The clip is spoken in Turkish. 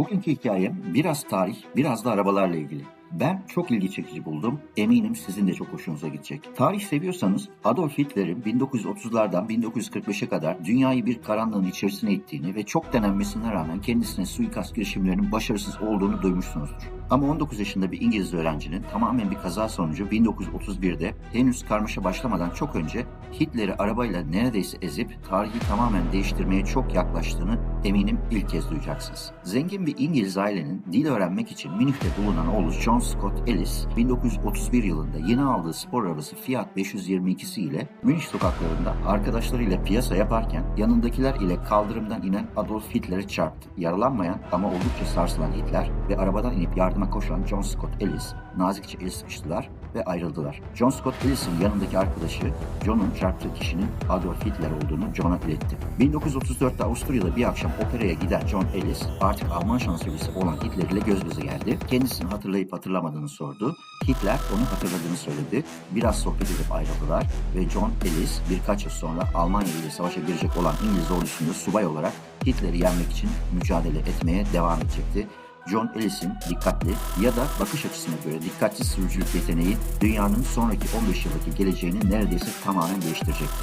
Bugünkü hikayem biraz tarih, biraz da arabalarla ilgili. Ben çok ilgi çekici buldum. Eminim sizin de çok hoşunuza gidecek. Tarih seviyorsanız Adolf Hitler'in 1930'lardan 1945'e kadar dünyayı bir karanlığın içerisine ittiğini ve çok denenmesine rağmen kendisine suikast girişimlerinin başarısız olduğunu duymuşsunuzdur. Ama 19 yaşında bir İngiliz öğrencinin tamamen bir kaza sonucu 1931'de henüz karmaşa başlamadan çok önce Hitler'i arabayla neredeyse ezip tarihi tamamen değiştirmeye çok yaklaştığını eminim ilk kez duyacaksınız. Zengin bir İngiliz ailenin dil öğrenmek için Münih'te bulunan oğlu John Scott Ellis 1931 yılında yeni aldığı spor arabası Fiat 522'si ile Münih sokaklarında arkadaşlarıyla piyasa yaparken yanındakiler ile kaldırımdan inen Adolf Hitler'e çarptı. Yaralanmayan ama oldukça sarsılan Hitler ve arabadan inip yardıma koşan John Scott Ellis nazikçe el sıkıştılar ve ayrıldılar. John Scott Ellis'in yanındaki arkadaşı John'un çarptığı kişinin Adolf Hitler olduğunu John'a iletti. 1934'te Avusturya'da bir akşam operaya giden John Ellis artık Alman şansölyesi olan Hitler ile göz göze geldi. Kendisini hatırlayıp hatırlamadığını sordu. Hitler onu hatırladığını söyledi. Biraz sohbet edip ayrıldılar ve John Ellis birkaç yıl sonra Almanya ile savaşa girecek olan İngiliz ordusunda subay olarak Hitler'i yenmek için mücadele etmeye devam edecekti. John Ellis'in dikkatli ya da bakış açısına göre dikkatsiz sürücülük yeteneği dünyanın sonraki 15 yıldaki geleceğini neredeyse tamamen değiştirecekti.